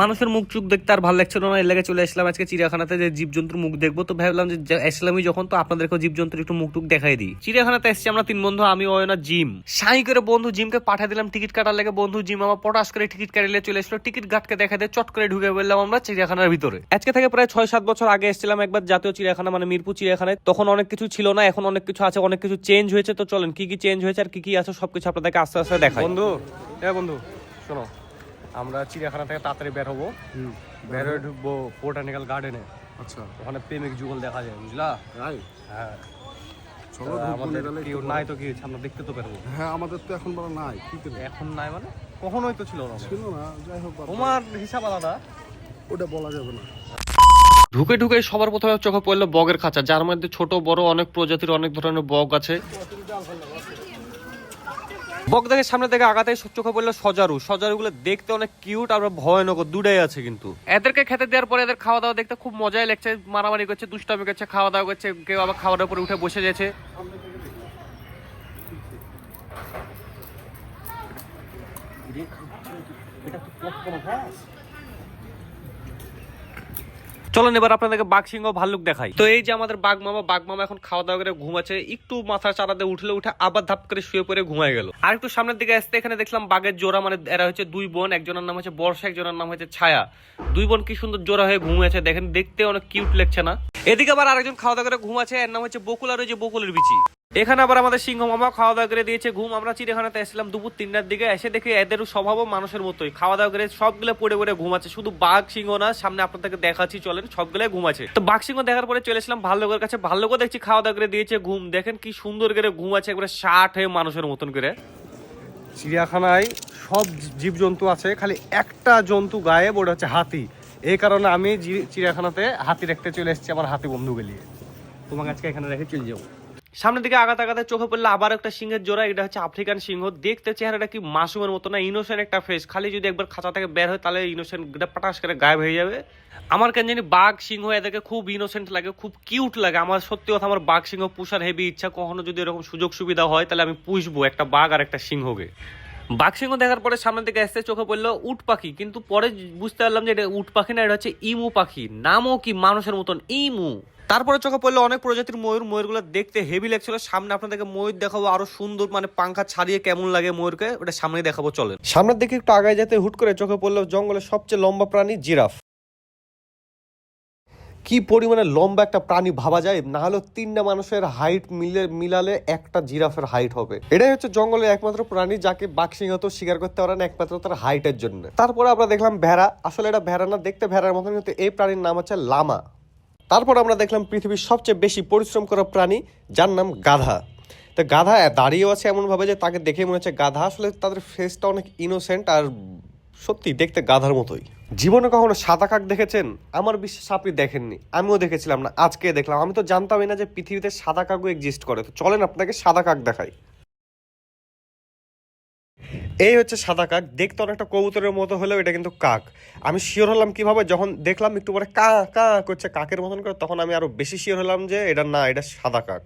মানুষের মুখ চুখ দেখতে আর ভালো লাগছিল না, এর চলে আসলাম আজকে চিড়িয়াখানাতে যে জীবজন্তুর মুখ দেখব। তো ভাবলাম যে আসলামই যখন, তো আপনাদেরকে জীবজন্তুর একটু মুখ টুক দেখাই দিই। চিড়িয়াখানাতে এসেছি আমরা তিন বন্ধু, আমি ওয়না জিম। সাই করে বন্ধু জিমকে পাঠিয়ে দিলাম টিকিট কাটার লেগে। বন্ধু জিম আমার পটাশ করে টিকিট কাটিয়ে চলে এসলো টিকিট গাটকে দেখা দিয়ে চট করে ঢুকে বললাম আমরা চিড়িয়াখানার ভিতরে। আজকে থেকে প্রায় ছয় সাত বছর আগে এসেছিলাম একবার জাতীয় চিড়িয়াখানা মানে মিরপুর চিড়িয়াখানায়। তখন অনেক কিছু ছিল না, এখন অনেক কিছু আছে, অনেক কিছু চেঞ্জ হয়েছে। তো চলেন, কি কি চেঞ্জ হয়েছে আর কি কি আছে সবকিছু আপনাদেরকে আস্তে আস্তে দেখা বন্ধু হ্যাঁ বন্ধু, শোনো। আমরা চিড়িয়াখানা থেকে তাড়াতাড়ি বের হব। বের হয়ে ঢুকবো বোটানিক্যাল গার্ডেনে আচ্ছা। ওখানে প্রেমিক যুগল দেখা যায় বুঝলা? তাই হ্যাঁ। চলো আমাদের কেউ নাই তো কি আমরা দেখতে তো পারব হ্যাঁ আমাদের তো এখন বলা নাই কি এখন নাই মানে? কখনোই তো ছিল না। ছিল না যাই হোক তোমার হিসাব আলাদা। ওটা বলা যাবে না। ঢুকে ঢুকে সবার প্রথমে চোখে পড়ল বগের খাঁচা যার মধ্যে ছোট বড় অনেক প্রজাতির অনেক ধরনের বগ আছে। বক দেখে সামনে থেকে আগাতে চোখে পড়ল সজারু। সজারু গুলো দেখতে অনেক কিউট আর ভয়ানক দুটাই আছে কিন্তু। এদেরকে খেতে দেওয়ার পরে এদের খাওয়া দাওয়া দেখতে খুব মজাই লাগছে। মারামারি করছে দুষ্টামি করছে খাওয়া দাওয়া করছে কেউ আবার খাওয়া দাওয়ার পরে উঠে বসে যাচ্ছে চলেন এবার আপনাদেরকে বাঘ সিংহ ভাল্লুক দেখাই। তো এই যে আমাদের বাঘ মামা বাঘ মামা এখন খাওয়া দাওয়া করে ঘুমাচ্ছে, একটু মাথা চারাতে উঠলে উঠে আবার ধাপ করে শুয়ে পড়ে ঘুমায় গেল। আর একটু সামনের দিকে আসতে এখানে দেখলাম বাঘের জোড়া মানে এরা হচ্ছে দুই বোন, একজনের নাম হচ্ছে বর্ষা, একজনের নাম হচ্ছে ছায়া। দুই বোন কি সুন্দর জোড়া হয়ে ঘুমিয়েছে, দেখেন দেখতে অনেক কিউট লাগছে না। এদিকে আবার আরেকজন খাওয়া দাওয়া করে ঘুমাচ্ছে, এর নাম হচ্ছে বকুল, আর ওই যে বকুলের বিচি। এখানে আবার আমাদের সিংহ মামা খাওয়া দাওয়া করে দিয়েছে, ঘুম আমরা চিড়িয়াখানাতে এসেছিলাম দুপুর তিনটার দিকে, এসে দেখি এদেরও স্বভাবও মানুষের মতোই। খাওয়া দাওয়া করে সবগুলো পড়ে পড়ে ঘুমাচ্ছে, শুধু বাঘ, সিংহ না, সামনে আপনাদেরকে দেখাচ্ছি, চলেন সবগুলো ঘুমাচ্ছে। তো বাঘ, সিংহ দেখার পরে চলে এসলাম ভাল্লুকের কাছে, ভাল্লুকও দেখছি খাওয়া দাওয়া করে দিয়েছে, ঘুম, দেখেন কি সুন্দর করে ঘুমাচ্ছে, একবারে ষাট হয়ে মানুষের মতন করে। চিড়িয়াখানায় সব জীবজন্তু আছে, খালি একটা জন্তু গায়েব ওটা হচ্ছে হাতি। এই কারণে আমি চিড়িয়াখানাতে হাতি দেখতে চলে এসেছি, আমার হাতি বন্ধু গেলিয়ে তোমাকে আজকে এখানে রেখে চলে যাব। সামনের দিকে আগাতে আগাতে চোখে পড়লে আবার একটা সিংহের জোড়া, এটা হচ্ছে আফ্রিকান সিংহ। দেখতে চেহারাটা কি মাসুমের মতো না ইনোসেন্ট একটা ফেস খালি যদি একবার খাঁচা থেকে বের হয়, তাহলে ইনোসেন্ট পাটাস করে গায়েব হয়ে যাবে। আমার কেন জানি বাঘ সিংহ এদেরকে খুব ইনোসেন্ট লাগে, খুব কিউট লাগে। আমার সত্যি কথা, আমার বাঘ সিংহ পুষার হেভি ইচ্ছা। কখনো যদি এরকম সুযোগ সুবিধা হয়, তাহলে আমি পুষবো একটা বাঘ আর একটা সিংহকে। বাঘ সিংহ দেখার পরে সামনের দিকে আসতে চোখে পড়ল উট পাখি কিন্তু পরে বুঝতে পারলাম যে এটা উট পাখি না এটা হচ্ছে ইমু পাখি। নামও কি মানুষের মতন ইমু। তারপরে চোখে পড়ল অনেক প্রজাতির ময়ূর ময়ূরগুলো দেখতে হেভি লাগছিল। সামনে আপনাদেরকে ময়ূর দেখাবো আরও সুন্দর মানে পাঙ্খা ছাড়িয়ে কেমন লাগে ময়ূরকে ওটা সামনে দেখাবো চলেন। সামনের দিকে একটু আগায় যেতে হুট করে চোখে পড়ল জঙ্গলের সবচেয়ে লম্বা প্রাণী জিরাফ। কি পরিমাণে লম্বা একটা প্রাণী ভাবা যায়, না হলেও তিনটা মানুষের হাইট মিলে, মিলালে একটা জিরাফের হাইট হবে। এটাই হচ্ছে জঙ্গলের একমাত্র প্রাণী যাকে বাঘ সিংহ শিকার করতে পারে না, একমাত্র তার হাইটের জন্য। তারপরে আমরা দেখলাম ভেড়া। আসলে এটা ভেড়া না, দেখতে ভেড়ার মতন, কিন্তু এই প্রাণীর নাম হচ্ছে লামা। তারপর আমরা দেখলাম পৃথিবীর সবচেয়ে বেশি পরিশ্রম করা প্রাণী, যার নাম গাধা। তো গাধা দাঁড়িয়েও আছে এমনভাবে যে তাকে দেখে মনে হচ্ছে গাধা। আসলে তাদের ফেসটা অনেক ইনোসেন্ট আর সত্যি, দেখতে গাধার মতোই। জীবনে কখনো সাদা কাক দেখেছেন? আমার বিশ্বাস আপনি দেখেননি। আমিও দেখেছিলাম না, আজকে দেখলাম। আমি তো জানতামই না যে পৃথিবীতে সাদা কাকও এক্সিস্ট করে। তো চলেন আপনাকে সাদা কাক দেখাই। এই হচ্ছে সাদা কাক। দেখতে অনেকটা কবুতরের মতো হলেও এটা কিন্তু কাক। আমি শিওর হলাম কীভাবে? যখন দেখলাম একটু পরে কা কা করছে কাকের মতন করে, তখন আমি আরও বেশি শিওর হলাম যে এটা না, এটা সাদা কাক।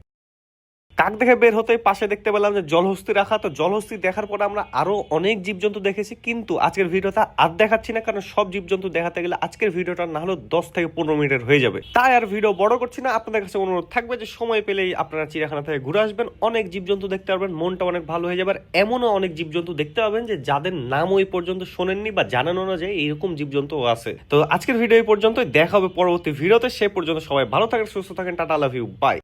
কাক দেখে বের হতে পাশে দেখতে পেলাম যে জলহস্তি রাখা। তো জলহস্তি দেখার পরে আমরা আরও অনেক জীবজন্তু দেখেছি, কিন্তু আজকের ভিডিওটা আর দেখাচ্ছি না, কারণ সব জীবজন্তু দেখাতে গেলে আজকের ভিডিওটা না হলেও দশ থেকে পনেরো মিনিটের হয়ে যাবে। তাই আর ভিডিও বড় করছি না, আপনাদের কাছে অনুরোধ থাকবে যে সময় পেলেই আপনারা চিড়িয়াখানা থেকে ঘুরে আসবেন, অনেক জীবজন্তু দেখতে পারবেন, মনটা অনেক ভালো হয়ে যাবে, আর এমনও অনেক জীবজন্তু দেখতে পাবেন যে যাদের নাম ওই পর্যন্ত শোনেননি বা জানানো না যায় এইরকম জীবজন্তু আছে। তো আজকের ভিডিও এই পর্যন্তই, দেখা হবে পরবর্তী ভিডিওতে, সে পর্যন্ত সবাই ভালো থাকেন, সুস্থ থাকেন, টাটা লাভ ইউ বাই